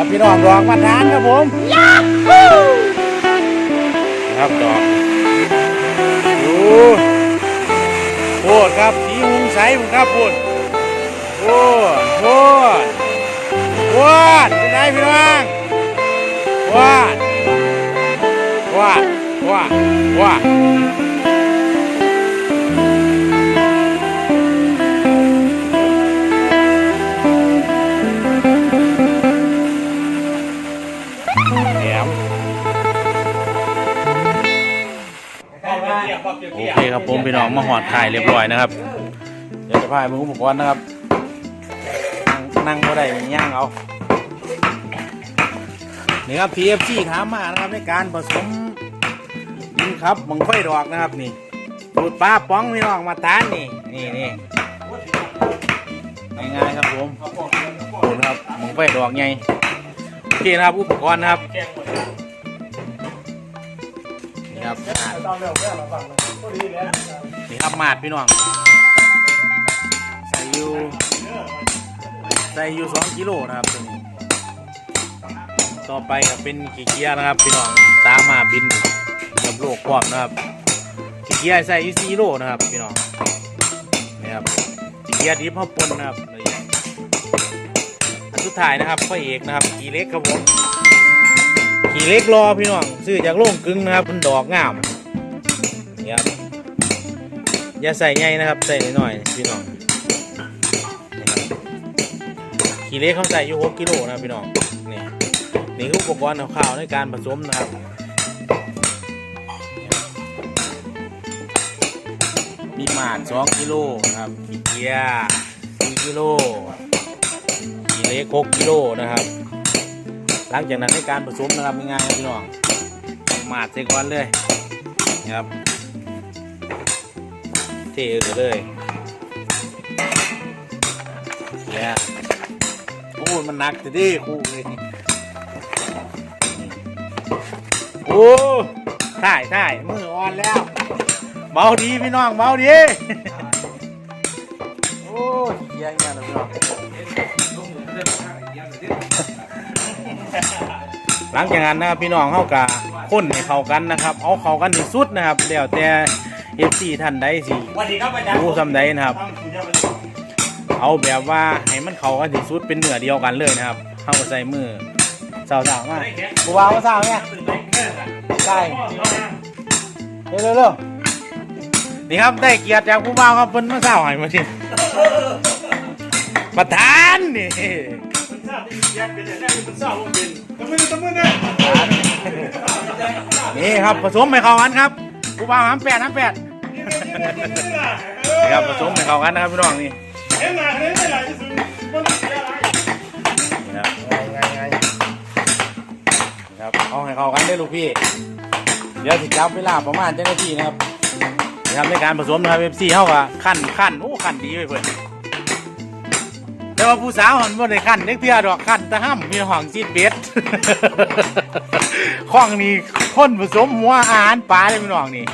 ครับพี่น้องดอกมาทานครับผมครับดอกดูโคตรครับสีหุงใสผมครับพูดโอ้โหวาดเป็นไงพี่น้องวาดวาดวาดวาดแห เคครับผมพี่น้องมาหอดถ่ายเรียบร้อยนะครับเดี๋ยวจะพายมืออุปกรณ์นะครับนั่งนั่งก็ได้ย่างเอานี่ครับ PFC ถามมานะครับในการผสมดินครับบังไฟดอกนะครับนี่สูตรปลาป้องพี่น้องมาทานนี่นี่นี่ง่ายๆครับผมสูตรครับบังไฟดอกไงโอเคนะครับอุปกรณ์นะครับนี่ครับ นี่ครับมาดพี่น้อง ใส่อยู่ใส่อยู่สองกิโลนะครับตัวนี้ ต่อไปก็เป็นขี้เกียนะครับพี่น้องตามมาบินกับโลกความนะครับขี้เกียใส่อยู่สี่โลนะครับพี่น้องนี่ครับขี้เกียดิบข้าวปนนะครับอันสุดท้ายนะครับพระเอกนะครับขี่เล็กครับผมขี่เล็กรอพี่น้องซื้อจากโรงกึ่งนะครับมันดอกงาม อย่าใส่ใหญ่นะครับใส่หน้อยๆพี่น้องขีเล็กเขาใส่อยู่6กิโลนะครับพี่น้องนี่นี่คืออุปกรณ์ข่าวในการผสมนะครับมีหมาก2กิโลนะครับมีเกียร์4กิโลขีเล็ก6กิโลนะครับ หลังจากนั้นในการผสมนะครับง่ายๆพี่น้องหมาดใส่ก้อนเลยนะครับ เทไปเลยเนี่ยโอ้ยมันหนักจะดิคู่เลยนี่โอ้ถ่ายถ่ายมืออ่อนแล้วเบาดีพี่น้องเบาดีโอ้ยเยี่ยงเนี่ยพี่น้องหลังจากนั้นนะครับพี่น้องเข้ากะข้นให้เข้ากันนะครับ เอาเข้ากันที่สุดนะครับเดี๋ยวแต่ เอฟซีท่านใดสิวันนี้ครับอาจารย์รู้ซำใดนะครับ เอาแบบว่าให้มันเข้ากันที่สุดเป็นเนื้อเดียวกันเลยนะครับเข้าก็ใส่มือสาวๆมากูวางมาสาวเนี่ยใช่เร็วเร็วๆนี่ครับได้เกียรติจากผู้บ่าวครับเพิ่นมาสาวให้มาทีประธานนี่มันทราบที่แยกเป็นแต่แรกมันทราบว่าเป็นทำไมทำไมนะนี่ครับผสมให้เข้ากันครับผู้บ่าวห้ามแปดห้ามแปด นี่ครับผสมให้เข้ากันนะครับพี่น้องนี่เห็นหน้าเห็นไม่ไหลจะซื้อมันเสียอะไรนี่ครับง่ายง่ายนี่ครับเอาให้เข้ากันได้อลูกพี่ เดี๋ยวสิจับเวลาประมาณเจ้าหน้าที่นะครับนี่ครับในการผสมนะครับเอฟซีเข้ากับขั้นขั้นโอ้ขั้นดีไปเพื่อนแต่ว่าผู้สาวมันบ่ได้ขั้นเล็กเพียดอกขั้นแตะห้ำมีห้องซีดเบ็ด ข้องนี้คนผสมหัวอาหารปลาเลยพี่น้องนี่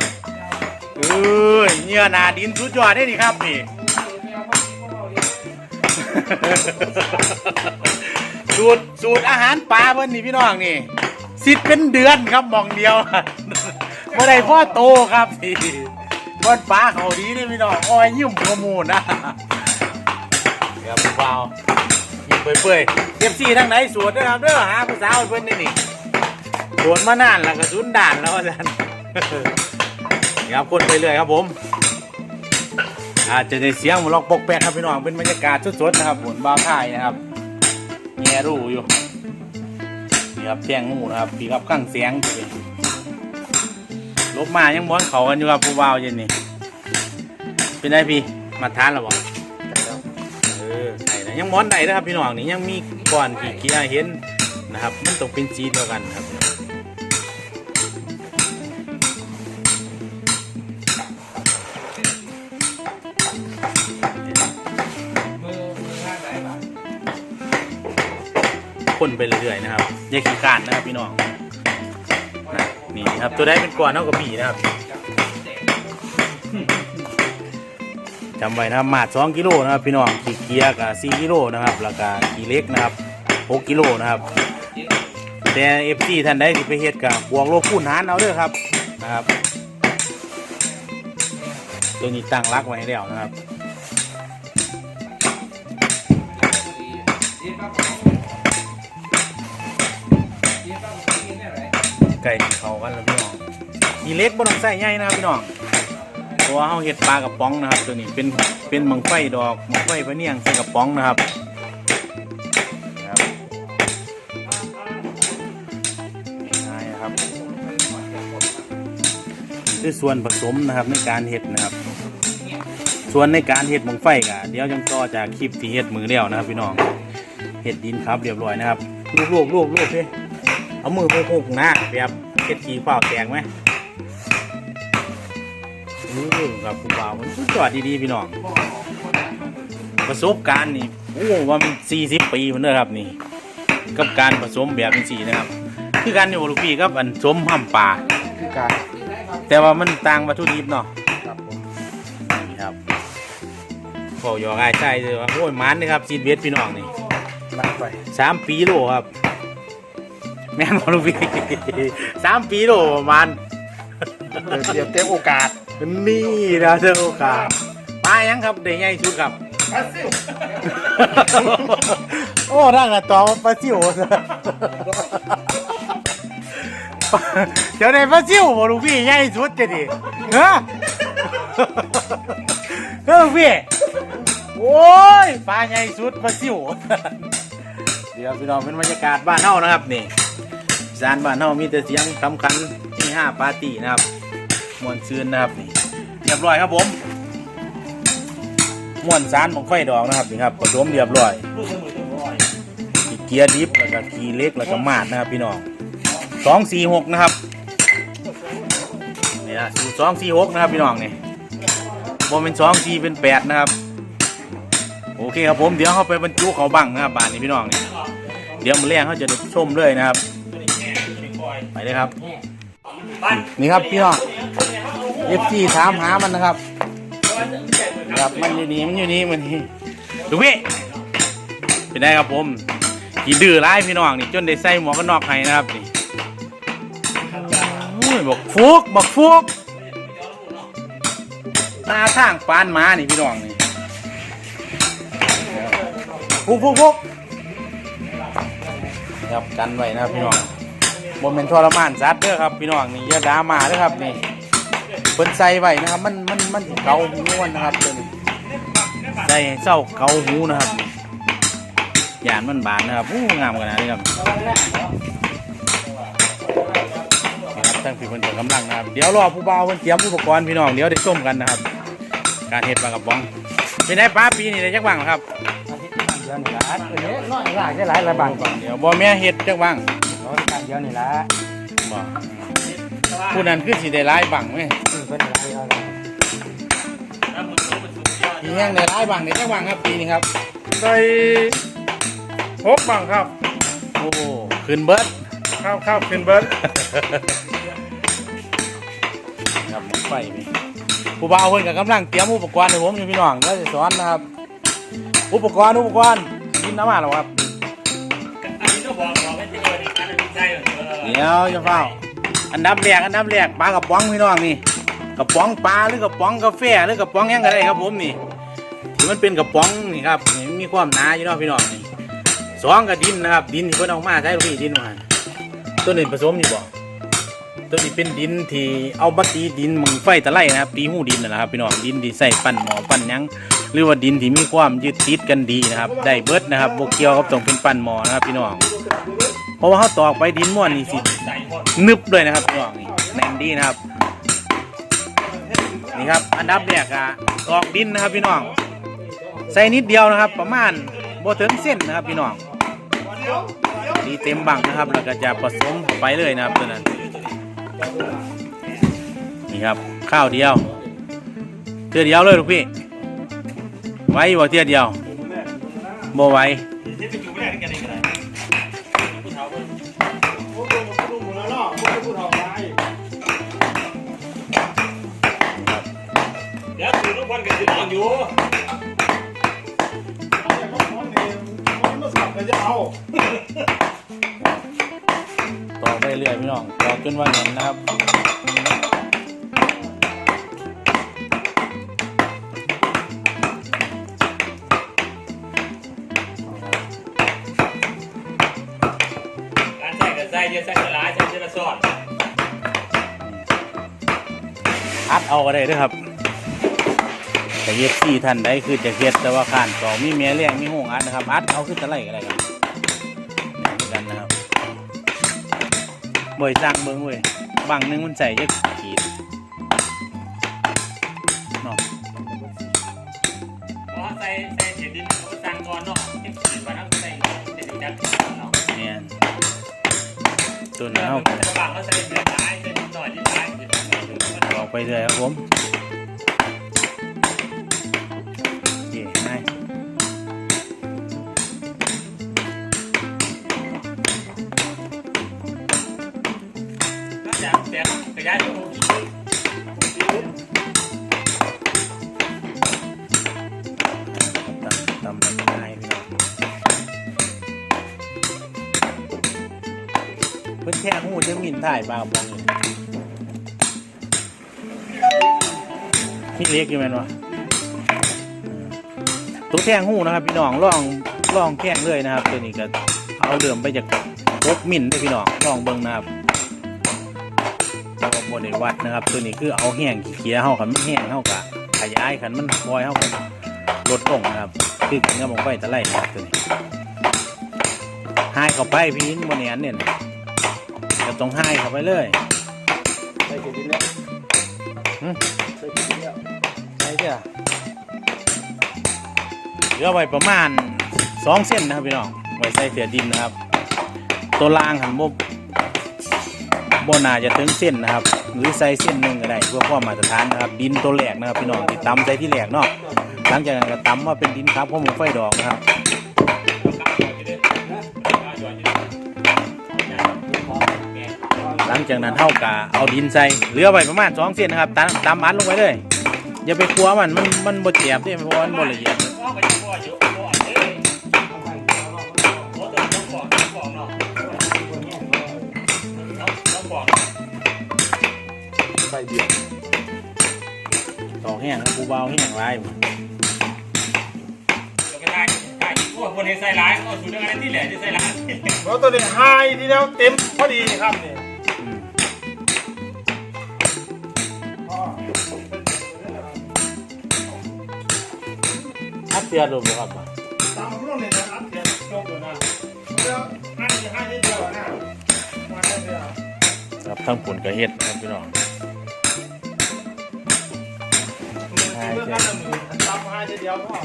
เอ้ยเนื้อหนาดินสุดยอดได้นี่ครับนี่ สูตรสูตรอาหารปลาเพิ่นนี่พี่น้องนี่สิทธิ์เป็นเดือนครับหมองเดียวเมื่อใดพ่อโตครับพี่บนปลาเขาดีนี่พี่น้องอ้อยยิ้มขมูนะเดี๋ยวเปล่ายิ้มเปื่อยๆเก็บซี่ทั้งไหนสวดด้วยครับเด้อหาผู้สาวเพิ่นนี่นี่สวดมานานแล้วก็สุนด่านแล้วอาจารย์ นี่ครับคนไปเรื่อยครับผมอาจจะได้เสียงหมอลอกปกแปกครับพี่น้องเป็นบรรยากาศสดๆนะครับผลบ้าท่ายนะครับแง่รู้อยู่นี่ครับแจ้งงูนะครับพี่ครับข้างเสียงอยู่นี่ลบมายังม้อนเขากันอยู่ครับผู้บ่าวเย็นนี่เป็นไงพี่มาทานแล้วบ่เออใส่นะยังม้อนได้นะครับพี่น้องนี่ยังมีก่อนที่ขี้อาเห็นนะครับ มันต้องเป็นสีเดียวกันครับ คนไปเรื่อยๆนะครับอย่าขี้ขานนะครับพี่น้องนะนี่ครับตัวได้เป็นก้อนเท่ากับปีนะครับจำไว้นะครับหมาด2กิโลนะครับพี่น้องขี้เกียร์กับ4กิโลนะครับแล้วก็ขี้เล็กนะครับ6กิโลนะครับ แต่เอฟซีท่านใดที่ไปเฮ็ดกับบวกลบคูณหารเอาเด้อครับนะครับ ตัวนี้ตั้งรักไว้แล้วนะครับ ไก่เขากันแล้วพี่น้องมีเล็กบ่ต้องใส่ใหญ่นะครับพี่น้องเพราะว่าเฮาเฮ็ดปลากระป๋องนะครับ ตัวนี้เป็นเป็นมังไฟดอกมังไฟพะเนียงใส่กระป๋องนะครับนะครับง่ายๆนะครับนี่คือส่วนผสมนะครับในการเฮ็ดนะครับ ส่วนในการเฮ็ดมังไฟก็เดี๋ยวจังต่อจากคลิปที่เฮ็ดมือเดียวนะครับพี่น้องเฮ็ดดินครับเรียบร้อยนะครับลูบๆลูบๆลูบๆพี่ เอามือไปพุกหน้าแบบเช็ดขี้เปล่าแตกไหมนี่ครับคุณบ่าวมันสุดยอดดีๆพี่น้องประสบการณ์นี่โอ้ว่ามันสี่สิบปีมันเด้อครับนี่ กับการผสมแบบนี้สีนะครับ คือการอยู่ลูกพี่กับอันสมห้ำป่าคือการแต่ว่ามันต่างวัตถุดิบเนาะครับผมนี่ครับพอยอกง่ายใช่เลยว่าโอ้ยมันนี่ครับซีดเวสพี่น้องนี่สามปีโลครับ แม่นบอลูกพี่สามปีโลประมาณเดี๋ยวเดี๋ยวเต็มโอกาสนี่นะเจ้าโอกาสปลายังครับเด็กใหญ่สุดครับโอ้ร่างอะต่อปลาซิวเดี๋ยวในปลาซิวบอลูกพี่ใหญ่สุดจะดิเฮ้อเฮ้อลูกพี่โอ้ยปลาใหญ่สุดปลาซิวเดี๋ยวพี่น้องเป็นบรรยากาศบ้านเฮานะครับนี่อี สานบ้านเฮามีแต่เสียงสำคัญที่ห้าปาร์ตี้นะครับมวนซืนนะครับนี่เรียบร้อยครับผมมวนสารของไฟดอกนะครับนี่ครับผสมเรียบร้อยกสมุนตัวอ่อยขี้เกียร์ดิฟแล้วก็ขี้เล็กแล้วก็มาดนะครับ พี่น้องสองสี่หกนะครับนี่นะสูตรสองสี่หกนะครับพี่น้องนี่บนเป็นสองสี่เป็นแปดนะครับ โอเคครับผมเดี๋ยวเขาไปบรรจุเขาบังนะครับบ้านนี้พี่น้องนี่เดี๋ยวมาแรงเขาจะได้ชมเลยนะครับ ไปเลยครับ นี่ครับพี่น้องเอฟซีถามหามันนะครับครับมันอยู่นี่มันอยู่นี่มันนี่ดูพี่เป็นไงครับผมขี่ดื้อร้ายพี่น้องนี่จนได้ใส่หมวกกันน็อกให้นะครับนี่โอ้ยบอกฟุกบอกฟุกตาทางปานหมานี่พี่น้องนี่ฟุกฟุกฟุกครับกันไว้นะครับพี่น้อง บนเป็นทรมานสัตว์เด้อครับพี่น้องนี่อย่าดราม่าเด้อครับนี่เพิ่นใส่ไว้นะครับ มันมันมันสิเกาหูมันนะครับตัวนี้ใส่ให้เศร้าเกาหูนะครับยานมันบานนะครับอู้งามขนาดนี้ครับนี่ครับทั้งพี่เพิ่นเปิดกำลังนะครับเดี๋ยวรอผู้บ่าวเพิ่นเตรียมอุปกรณ์พี่น้องเดี๋ยวได้ชมกันนะครับ การเฮ็ดปลากระป๋องเป็นไงป้าปีนี้ได้จักบ้างครับเดี๋ยวนี่ละเออน้อยหลายได้หลายหลายบางก่อนเดี๋ยวบ่แม่เฮ็ดจักบ้างร้อยการ เดียวนี่ละบ่ผู้นั้นคือสิได้หลายบังไหมคือเป็นหลายเอาเลยมีแห้งในร้ายบางในจังหวังครับปีนี้ครับ ได้หกบังครับ โอ้ขึ้นเบิร์ดข้าวข้าวขึ้นเบิร์ดครับไฟไปผู้บ่าวเพิ่นกับกำลังเตรียมอุปกรณ์ให้ผมอยู่พี่น้องแล้วจะสอนนะครับ อุปกรณ์อุปกรณ์ยินน้ำมาแล้วครับ เดี๋ยวจะเฝ้า อันดับแรกอันดับแรกปลากระป๋องพี่น้องนี่กระป๋องปลาหรือกระป๋องกาแฟหรือกระป๋องยังก็ได้ครับผมนี่ที่มันเป็นกระป๋องนี่ครับนี่มีความหนาอยู่เนาะพี่น้องนี่สองกับดินนะครับ ดินที่เพิ่นเอามาใช้ลูกพี่ดินมาตัวนี้ผสมนี่บ่ตัวนี้เป็นดินที่เอาบัตีดินมึงไฟตะไลนะครับตีหูดินนั่นแหละครับพี่น้องดินที่ใส่ปั้นหมอปั้นยังหรือว่าดินที่มีความยึดติดกันดีนะครับ ได้เบิดนะครับโบเกียวกับต้องเป็นปั้นหมอนะครับพี่น้อง เพราะว่าเขาตอกไปดินม้วนนี่สินึบเลยนะครับพี่น้องนี่แน่นดีนะครับ นี่ครับ อันดับแรกอะตอกดินนะครับพี่น้อง ใส่นิดเดียวนะครับ ประมาณบ่ถึงเส้นนะครับพี่น้องดีเต็มบังนะครับแล้วก็จะผสมไปเลยนะครับตัวนั้นนี่ครับข้าวเดียวเทือเดียวเลยลูกพี่ไว้บ่เทือเดียวบ่ไว้ อนอยู่มันมาสับกันจะเอารื่อยๆพี่น้องตอกจนว่าเห็นนะครับการใส่กับใส่เยอะใส่กระลาใส่เยอะกระสอดอัดเอาก็ได้เด้วยครับ แต่เย็ดที่ท่านใดคือจะเฮ็ดแต่ว่าขานก็มีแม่เลี้ยงมีห้องอัดนะครับอัดเอาคือตะไลก็ได้ครับนี่คือกันนะครับบ่อยสร้างเบิ่งเว้ยบางหนึงมันใส่จักขีดเนาะเพราะใส่ใส่เห็ดดินเขาสั่งก่อนเนาะที่ขีดมาทั้งใส่เด็ดจัดเนาะเนี่ยตัวเนื้นี้อเฮามันระหว่างเขาใส่เนื้อร้ายใส่นิดหน่อยนิดร้ายนิดหน่อยบอกไปเลยครับผม หูจะมินถ่ายบ้างบองอยู่พี่เล็กอยู่แม่นวะอืมตัวแท่งหูนะครับ พี่น้องลองลองแข้งเลยนะครับ ตัวนี้ก็เอาเดิมไปจากพกมินได้พี่น้องลองเบิ่งนะครับแล้วก็บนในวัดนะครับ ตัวนี้คือเอาแห้งขี้เคียเฮาขันมันแห้งเฮากะขยายขันมันบอยเฮากันลดลงนะครับ คือกินกับหมกไฟตะไลนะครับตัวนี้หายเข้าไปพี่บนเนียนเนี่ย จะต้องหายเข้าไปเลยใส่เกดินแล้วหึใส่เกดินแล้วใช่เจ้าเหลือไว้ประมาณสองเส้นนะครับพี่น้องไว้ใส่เสือดินนะครับ ตัวล่างหันบบโบนาจะถึงเส้นนะครับ หรือใส่เส้นหนึ่งก็ได้เพื่อความมาตรฐานนะครับ ดินตัวแหลกนะครับพี่น้องที่ตำใส่ที่แหลกเนาะหลังจากนั้นก็ตำมาเป็นดินครับข้อมูลไฟดอกนะครับ ลังจากนั้นเท่ากะเอาดินใส่เหลือไว้ประมาณสองเส้นนะครับตามตามอัดลงไปเลยอย่าไปครัวมันมันมันบ่เจ็บด้เพราะว่ามันบ่ละเอียดว่าไปพ่ออยู่อเอ้ยโอ้ตัวต้องบอกต้องบอกเนาะต้องบอกใส่เบียร์ตอกแห้งกูเบาแห้งไรตัวกรายต่ายพวนเห็นใส่ร้ายก็สูดอะไรที่แหลจะใส่ร้ายแล้วตัวนี้ไฮทีแล้วเต็มพอดีครับนี่อั ดเสียดบ่ครับตามรุ่นนี่นะอันเดียวจบเลยนะเดี๋ยวให้ให้ทีเดียวนะมาได้เดียวครับทั้งผลกระเฮ็ดนะครับพี่น้องเมื่อกันละมือตามให้ทีเดียวพ่อ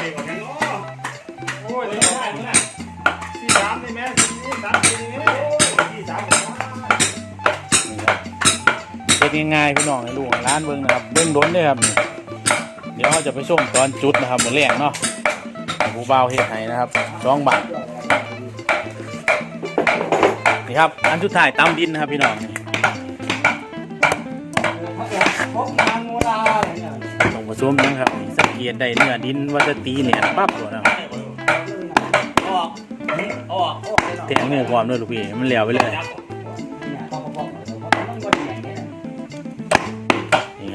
เด็กของยังอ๋อโอ้ยไม่ได้ไม่ได้สี่สามนี่แม่สี่สามสี่นี่โอ้ยสี่สามเลยนะนี่ครับเฮ็ดง่ายๆพี่น้องให้ลูกให้ร้านเบิ่งนะครับเบิ่งโดนเด้อครับนี่ เดี๋ยวเราจะไปชมตอนจุดนะครับมื้อแรกเนาะให้ผู้บ่าวเฮ็ดให้นะครับสองบาทนี่ครับอันสุดท้ายตำดินนะครับพี่น้องนี่พบงานโมราเนี่ยลงผสมนะครับนี่สังเกตได้เนื้อดินว่าจะตีเนี่ยปั๊บตัวนะครับออกออกแทงเนื้อความด้วยลูกพี่มันเหลวไปเลย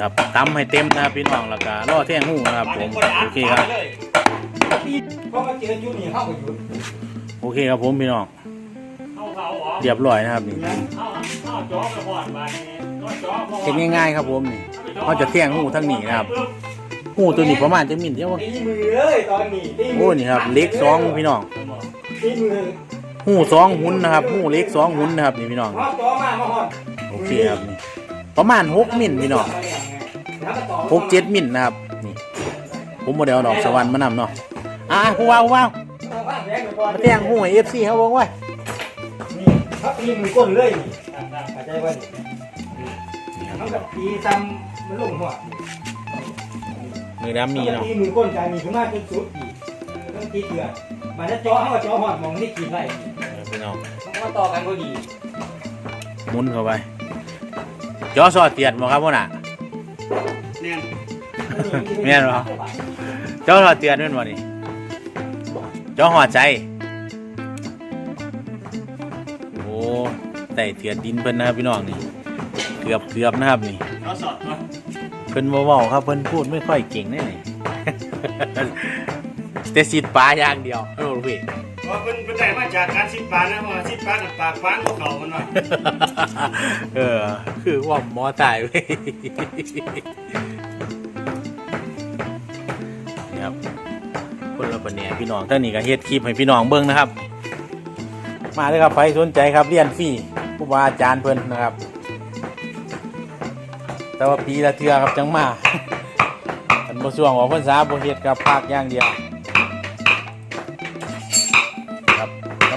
ครับตำให้เต็มนะครับพี่น้องแล้วก็ล่อแท่งหูนะครับผมโอเคครับเพราะมันเจออยู่นี่เข้าไปอยู่โอเคครับผมพี่น้องเข้าเขาเหรอเรียบร้อยนะครับนี่เข้าเข้าจ้อไปก่อนมายก็จ้อพอเฮ็ดง่ายๆครับผมนี่เขาจะแท่งหูทั้งนี้นะครับหูตัวนี้ประมาณจะมินเท่าตีมือเลยตอนนี้ตีมืโอ้นี่ครับเล็กสองพี่น้องตีมือหูสองหุ่นนะครับหูเล็กสองหุ่นนะครับนี่พี่น้องฮอจ่อมามาฮอดโอเคครับนี่ประมาณหกมิลพี่น้อง หกเจ็ดมิลนะครับนี่ผมโมเดลดอกสวรรค์มานำเนาะอะผู้ว่าผู้ว่ามาแท่งหูให้เอฟซีเขาบอกว่านี่ครับตีมือก้นเลยนี่เข้าใจป่ะนี่เขาแบบตีซ้ำมันลงหัวมือดำมีเนาะตีมือก้นใจมีขึ้นมาจนสุดอีกต้องตีเดือดมันจะจ่อเขาจ่อหอดมองที่กินไรเออพี่น้องมันก็ต่อกันพอดีหมุนเข้าไปจอสอดเตียดบ่ครับพ่อน่ะ เนี่ยแม่นบ่จอสอดเตียดแม่นบ่นี่จอหัวใจต่เถือดดินเพิ่นนะครับพี่น้องนี่เกือบเกือบนะครับนี่เขาสอดมาเพิ่นเว้าๆครับเพิ่นพูดไม่ค่อยเก่งแน่เลยแต่สิดปลาอย่างเดียวโอ้โหพี่ว่าเป็นเป็นได้มาจากการซิปปลานะเพราะว่าซิปปลากับปากฟางของเขามันว่าเออ คือว่าหมอตายเว้ยนะครับคนละประเนียพี่น้องท่านนี้ก็เฮ็ดคลิปให้พี่น้องเบิ่งนะครับ มาเลยครับใครสนใจครับเรียนฟรีผู้บาอาจารย์เพิ่นนะครับ แต่ว่าปีละเทื่อครับจังมาอันบ่ช่วงออกพรรษาบ่เฮ็ดกับภาคอย่างเดียว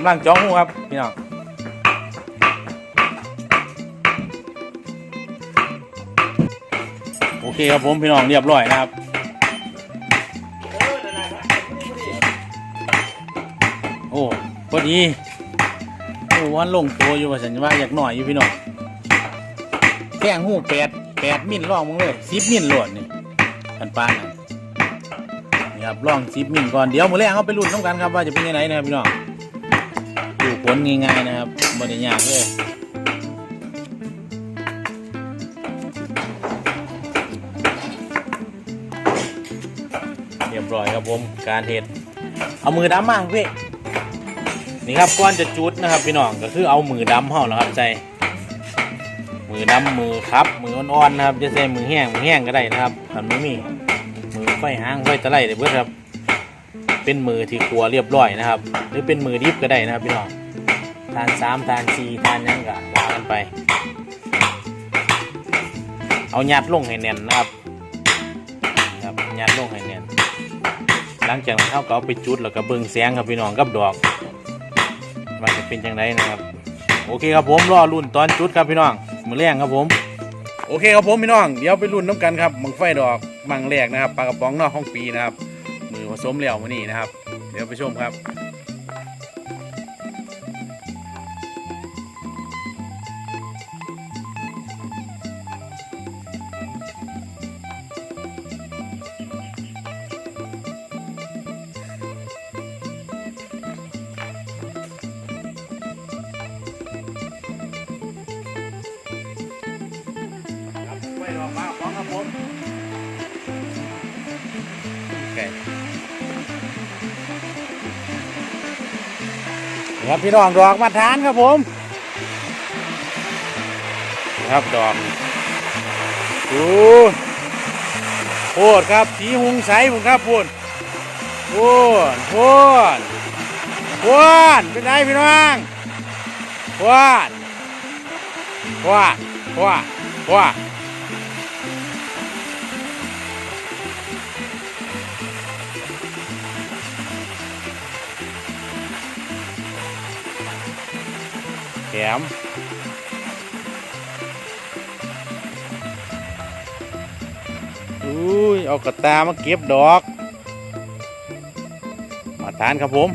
ำลังจ้องหูครับพี่น้องโอเคครับผมพี่น้องเรียบร้อยนะครับโอ้พอดีโอ้วันลงตัวอยู่ว่าสัญว่าอยากหน่อยอยู่พี่น้องแข้งหูแปดแปดมิลล่องมึงเลยสิบมิลโหลดนี่กันปานนะนี่ครับลองสิบมิลก่อนเดี๋ยวมือแรกเขาไปลุ้นน้ำกันครับว่าจะเป็นยังไงนะครับพี่น้อง ผลง่ายๆนะครับบริยากเลยเรียบร้อยครับผมการเห็ดเอามือดำมั่งพี่นี่ครับก้อนจะจุดนะครับพี่น้องก็คือเอามือดำเห่านะครับใจมือดำมือครับ มืออ่อนๆนะครับจะใช้มือแห้งมือแห้งก็ได้นะครับทำไม่มีมือไฟห้างไฟตะไลเลยเพื่อครับ เป็นมือที่ครัวเรียบร้อยนะครับ หรือเป็นมือดิบก็ได้นะครับพี่น้อง ทานสามทานสี่ทานยังก็ว่ากันไป เอาหยัดลงให้แน่นนะครับครับยัดลงให้แน่นหลังจากนั้นเขาก็เอาไปจุดแล้วก็เบิ่งแสงครับพี่น้องกับดอกว่าจะเป็นจังไดนะครับ โอเคครับผมรอรุ่นตอนจุดครับพี่น้องมือแรงครับผมโอเคครับผมพี่น้องเดี๋ยวไปรุ่นน้ำกันครับมังไฟดอกมังแรกนะครับปลากระป๋องนอกห้องปีนะครับมือผสมแล้วมื้อนี้นะครับ เดี๋ยวไปชมครับ โอเคนี่ครับพี่น้องดอกมาทานครับผมนะครับดอกดูโพดครับสีหุงใสผมครับพูนพูนพูนพูนเป็นไงพี่น้องพูนพูนพูนพูน แถมอุ้ย เอากระตามาเก็บดอก มาทานครับผม